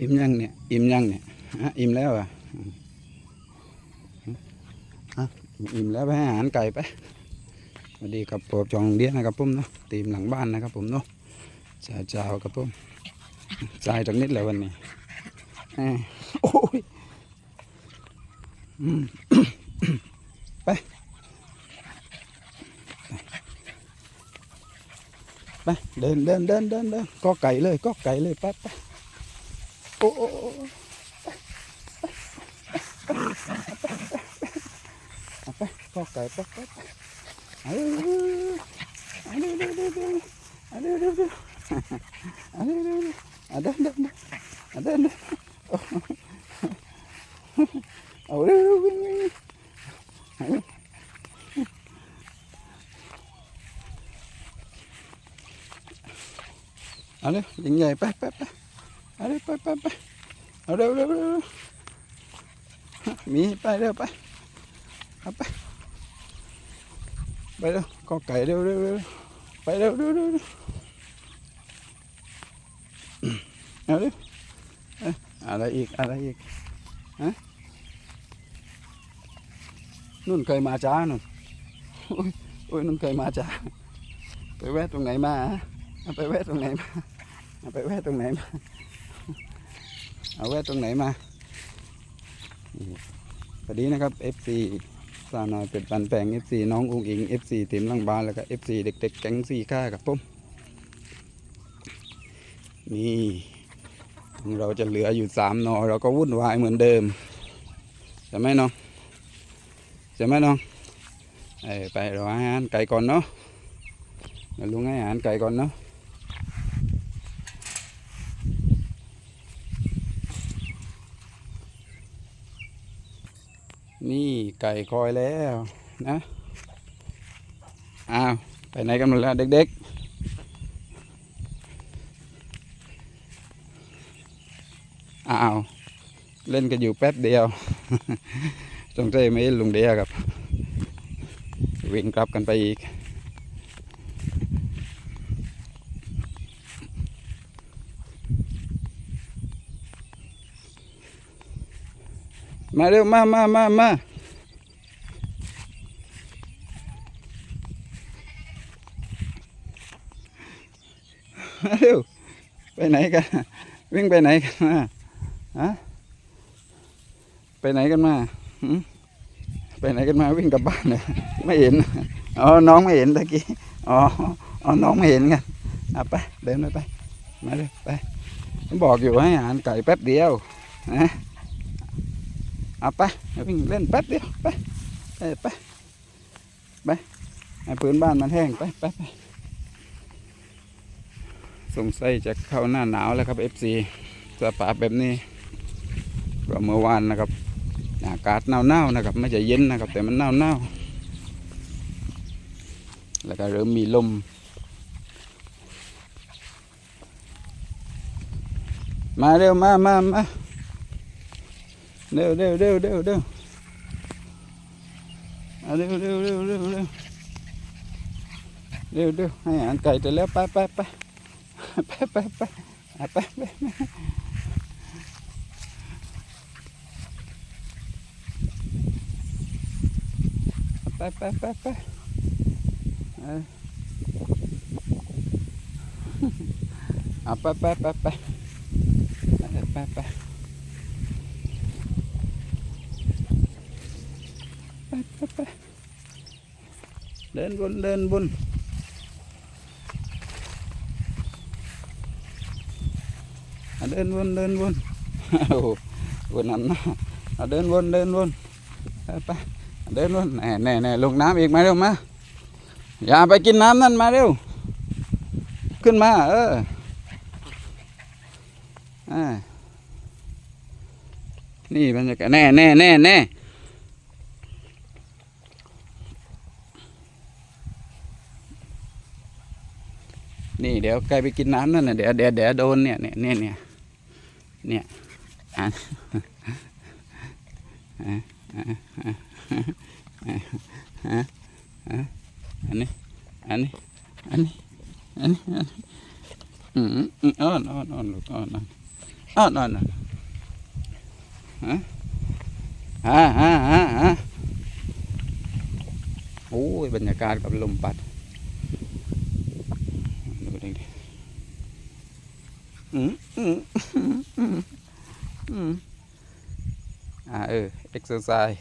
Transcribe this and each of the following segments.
อิ่มยังเนี่ย อิ่มยังเนี่ยฮะอิ่มแล้วอะอะอิ่มแล้วไปให้อาหารไก่ไปสวัสดีครับผมจองเดียนะครับผมเนาะตีมหลังบ้านนะครับผมเนาะจ้าเจ้าครับผมใจายจากนิดแล้ววันนี้โอ้ยไปไปเดินเดินเดินเดินเดินก็ไก่เลยก็ไก่เลยไปไป โอ้โอ้โอ้เอาไปก็ไก่ปไปไปเอาเร็วเอาเร็วเร็วเร็วเอาเร็วเร็วเร็วเอาเร็วเร็วเร็วเอาเดินเดินเดินเอาเดินเดินเอาเร็วเร็ววิ่งวิ่งเอาเร็วเอยิงใหญ่ไปไปไป อาเร็วไปไปไปเอาเร็วเร็วเร็วมีไปเร็วไปเอาไปไปเร็วก็ไก่เร็วเร็วเร็วไปเร็วเร็วเร็วเร็วอาเร็วอะไรอีกอะไรอีกฮะนุ่นเคยมาจ้านุ่นโอ้ยนุ่นเคยมาจ้าไปแวะตรงไหนมาฮะไปแวะตรงไหนมาไปแวะตรงไหนมา เอาแวะตรงไหนมาสวัสดีนะครับ FC สาวน้อยเป็ดปันแปลง FC น้องอุ้งอิง FC ติมลังบานแล้วก็ FC เด็กๆแก๊งซีค่ากับผมนี่เราจะเหลืออยู่สามนอเราก็วุ่นวายเหมือนเดิมใช่ไหมน้องใช่ไหมน้องไปเราอาหารไก่ก่อนเนาะลุงให้อาหารไก่ก่อนเนาะ นี่ ไก่คอยแล้วนะ อ้าว ไปไหนกันหมดแล้วเด็กๆ อ้าว เล่นกันอยู่แป๊บเดียวสงสัยไม่ลุงเดียครับ วิ่งกลับกันไปอีกมาเร็วมามามามาเร็ว ไปไหนกัน วิ่งไปไหนกันมาฮะไปไหนกันมาไปไหนกันมาวิ่งกลับบ้านเนี่ยไม่เห็นอ๋อน้องไม่เห็นตะกี้อ๋ออ๋อน้องไม่เห็นกันอะไปเดินไปไปมาเร็วไปบอกอยู่ให้อาหารไก่แป๊บเดียวนะเอาไปวิ่งเล่นแป๊บเดียวไปไปไปไปให้พื้นบ้านมันแห้งไปไปไป สงสัยจะเข้าหน้าหนาวแล้วครับ FC สภาพแบบนี้ก็เมื่อวานนะครับ อากาศหนาวๆนะครับ ไม่ใช่เย็นนะครับ แต่มันหนาวๆแล้วก็เริ่มมีลมมาเร็วมามามาเร็วเร็วเร็วเร็วเร็วเร็วเร็วเร็วเร็วเร็วเร็วเร็วให้อาหารไก่แต่แล้วไปไปไป ไปไปไปอะไปไปไปไปไปไปเอออาไปไปไปไปไปไปเดินบนเดินบนอะ เดินบนเดินบนโอ้โหบนนั้นนะอะเดินบนเดินบนไปเดินบนแน่แน่แน่ลงน้ำอีกมาเร็วมาอย่าไปกินน้ำนั่นมาเร็ว ขึ้นมา เอออ่านี่บรรยากาศแน่แน่แน่แน่นี่เดี๋ยวใกลไปกินน้ำนั่นน่ะเดี๋ยวเดี๋ยวเดี๋ยวโดนเนี่ยเนี่ยเนี่ย เนี่ยอะอะอะอะอะอะอันนี้อันนี้อันนี้อันนี้อันนี้อืมอืมอ้อนอ้อนอ้อนลูกอ้อนอ้อนอ้านั่นน่ะฮะฮะฮะฮะฮะโอ้ยบรรยากาศกับลมพัดดูดิ อืมอืมอืมอืมอ่าเออเอ็กซ์ไซส์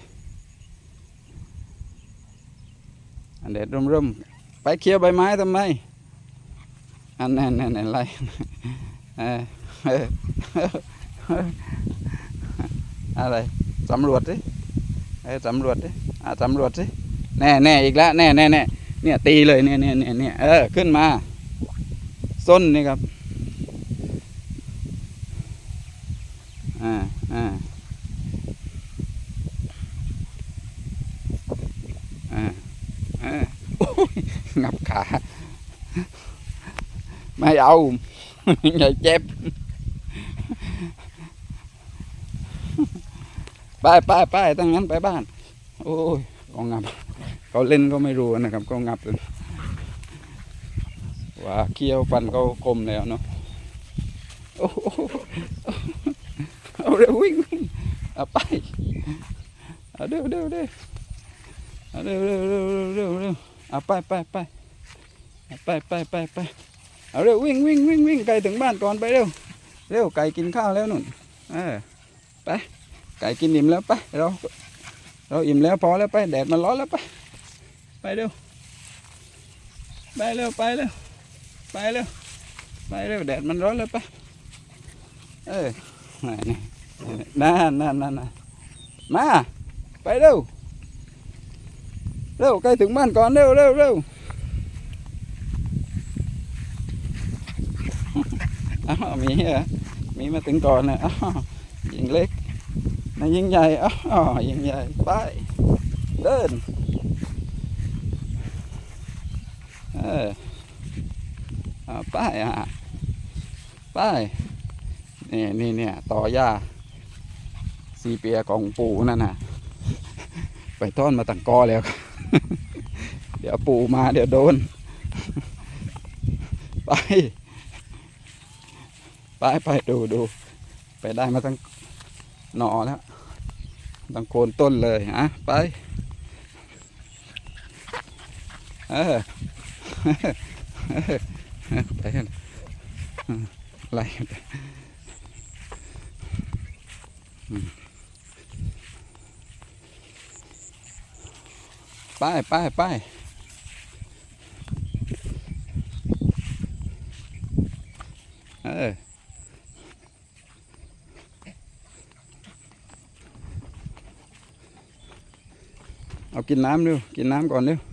อันเด็ดร่มๆไปเคลียร์ใบไม้ทำไม อันนั้นนั่นนั่นไรเออเอออะไรสำรวจสิเออสำรวจสิอ่าสำรวจสิแน่แน่อีกแล้วแน่แน่แน่เนี่ยตีเลยเนี่ยเนี่ยเนี่ยเนี่ยเออขึ้นมาส้นนี่ครับ อ่าอ่าอ่าโอ้ยงับขา ไม่เอา อย่าเจ็บ ไปไปไปตั้งงั้นไปบ้าน โอ้ยก็งับ เขาเล่นก็ไม่รู้นะครับก็งับเลยว่าเคี้ยวฟันเขาคมแล้วเนาะโอ้โห เอาเร็ววิ่งวิ่งเอาไปเอาเร็วเร็วเร็วเอาเร็วเร็วเร็วเร็วเร็วเอาไปไปไปเอาไปไปไปไปเอาเร็ววิ่งวิ่งวิ่งวิ่งไก่ถึงบ้านก่อนไปเร็วเร็วไก่กินข้าวแล้วนุ่นเออไปไก่กินอิ่มแล้วไปเราเราอิ่มแล้วพอแล้วไปแดดมันร้อนแล้วไปไปเร็วไปเร็วไปเร็วไปเร็วไปเร็วแดดมันร้อนแล้วไปเออ นี่นั่นนั่นนั่นนั่นมาไปเร็วเร็วไก่ถึงบ้านก่อนเร็วเร็วเร็วอ้าวมีเหรอมีมาถึงก่อนนะอ้าวยิงเล็กนะยิงใหญ่อ้าวยิงใหญ่ไปเดินเออเอาไปอะไป นี่นี่เนี่ยต่อหญ้าซีเปียของปู่นั่นน่ะ ไปต้อนมาตั้งกอแล้ว เดี๋ยวปู่มาเดี๋ยวโดน ไป ไปไปดูดูไปได้มาตั้งหนอแล้วตั้งโคนต้นเลยอะไป เออไปกันไล่กัน ไปอืมไปไปไปเออเอากินน้ำดูกินน้ำก่อนเร็ว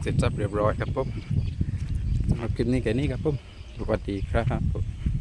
เสร็จสับเรียบร้อยครับผมสำหรับคลิปนี้แค่นี้ครับผม สวัสดีครับ